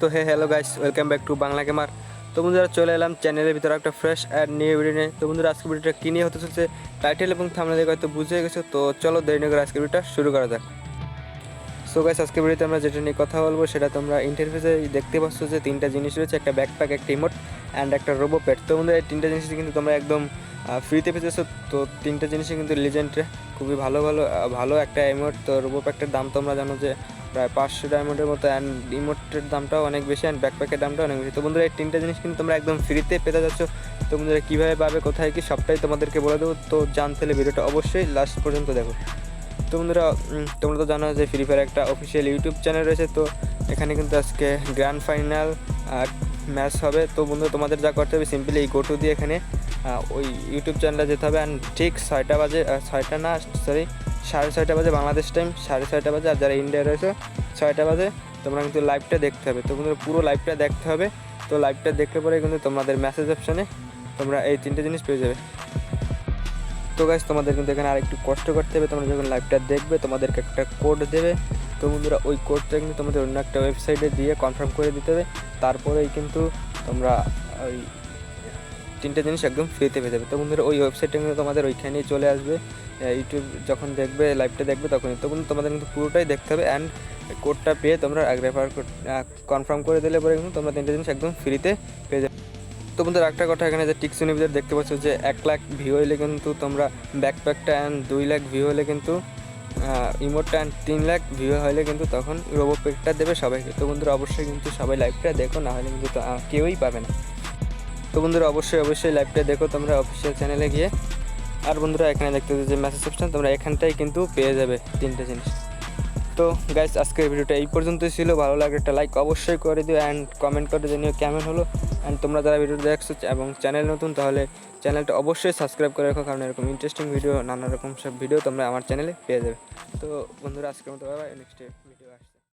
তো hey hello guys welcome back to Bangla gamer তো বন্ধুরা, চলে এলাম চ্যানেলের ভিতরে একটা ফ্রেশ অ্যাড নিয়ে ভিডিও নিয়ে। তো বন্ধুরা আজকে ভিডিওটা কী নিয়ে হতে চলছে? টাইটেল এবং থামলে দেখে হয়তো বুঝে গেছো। তো চলো দেরি না করে আজকে ভিডিওটা শুরু করা যাক। সো গাইস আজকে ভিডিওতে আমরা যেটা নিয়ে কথা বলব, সেটা তোমরা ইন্টারফেসে দেখতে পাচ্ছ যে তিনটা জিনিস রয়েছে। একটা ব্যাকপ্যাক একটা ইমোট অ্যান্ড একটা রোবো প্যাড তো বন্ধুরা, এই তিনটা জিনিস কিন্তু তোমরা একদম ফ্রিতে পেয়েছ তো তিনটা জিনিসই কিন্তু লিজেন্ডে খুবই ভালো ভালো ভালো একটা ইমোট তো রোবো প্যাকটার দাম তোমরা জানো যে প্রায় পাঁচশো ডায়মন্ডের মতো অ্যান্ড ইমোটের দামটাও অনেক বেশি অ্যান্ড ব্যাকপ্যাকের দামটাও অনেক বেশি। তো বন্ধুরা, এই তিনটা জিনিস কিন্তু তোমরা একদম ফ্রিতে পেতে যাচ্ছ। তো বন্ধুরা, কীভাবে পাবে, কোথায় কি, সবটাই তোমাদেরকে বলে দেবো। তো জানতে হলে ভিডিওটা অবশ্যই লাস্ট পর্যন্ত দেখো। তো বন্ধুরা তোমরা তো জানো যে ফ্রি ফায়ার একটা অফিসিয়াল ইউটিউব চ্যানেল রয়েছে। তো এখানে কিন্তু আজকে গ্র্যান্ড ফাইনাল আর ম্যাচ হবে। তো বন্ধুরা, তোমাদের যা করতে হবে সিম্পলি এই গোটু দিয়ে এখানে ওই ইউটিউব চ্যানেলে যেতে হবে। অ্যান্ড ঠিক ছয়টা বাজে ছয়টা না সরি সাড়ে ছয়টা বাজে বাংলাদেশ টাইম সাড়ে ছয়টা বাজে। আর যারা ইন্ডিয়া রয়েছে, ছয়টা বাজে, তোমরা কিন্তু লাইভটা দেখতে হবে। তো বন্ধুরা, পুরো লাইভটা দেখতে হবে। তো লাইভটা দেখলে পরে কিন্তু তোমাদের মেসেজ অপশানে তোমরা এই তিনটে জিনিস পেয়ে যাবে। তো গাইজ তোমাদের কিন্তু এখানে আরেকটু কষ্ট করতে হবে। তোমরা যখন লাইভটা দেখবে, তোমাদেরকে একটা কোড দেবে। তো বন্ধুরা, ওই কোডটা কিন্তু তোমাদের অন্য একটা ওয়েবসাইটে দিয়ে কনফার্ম করে দিতে হবে। তারপরেই কিন্তু তোমরা ওই তিনটে জিনিস একদম ফ্রিতে পেয়ে যাবে। তো বন্ধুরা, ওই ওয়েবসাইটটা কিন্তু তোমাদের ওইখানেই চলে আসবে। ইউটিউব যখন দেখবে লাইভটা দেখবে, তখনই। তো বন্ধু, তোমাদের কিন্তু পুরোটাই দেখতে হবে অ্যান্ড কোডটা পেয়ে তোমরা রেফার কনফার্ম করে দিলে পরে কিন্তু তোমরা তিনটে জিনিস একদম ফ্রিতে পেয়ে যাবে। তো বন্ধুরা, একটা কথা এখানে যে টিকসুনি ভিতরে দেখতে পাচ্ছ যে এক লাখ ভিউ হলে কিন্তু তোমরা ব্যাকপ্যাকটা অ্যান্ড দুই লাখ ভিউ হলে কিন্তু ইমোটটা অ্যান্ড তিন লাখ ভিউ হলে কিন্তু তখন রোবো পেকটা দেবে সবাইকে। তো বন্ধুরা, অবশ্যই কিন্তু সবাই লাইভটা দেখো, না হলে কিন্তু কেউই পাবে না। তো বন্ধুরা, অবশ্যই অবশ্যই লাইভটা দেখো তোমরা অফিসিয়াল চ্যানেলে গিয়ে। আর বন্ধুরা, এখানে দেখতে যে মেসেজ অপশন তোমরা এখানটাই কিন্তু পেয়ে যাবে তিনটে জিনিস। তো গাইস আজকের ভিডিওটা এই পর্যন্তই ছিল। ভালো লাগে একটা লাইক অবশ্যই করে দিও অ্যান্ড কমেন্ট করে জানিও কেমন হলো। অ্যান্ড তোমরা যারা ভিডিও দেখছ এবং চ্যানেল নতুন, তাহলে চ্যানেলটা অবশ্যই সাবস্ক্রাইব করে রাখো, কারণ এরকম ইন্টারেস্টিং ভিডিও নানা রকম সব ভিডিও তোমরা আমার চ্যানেলে পেয়ে যাবে। তো বন্ধুরা, আজকের মতো নেক্সট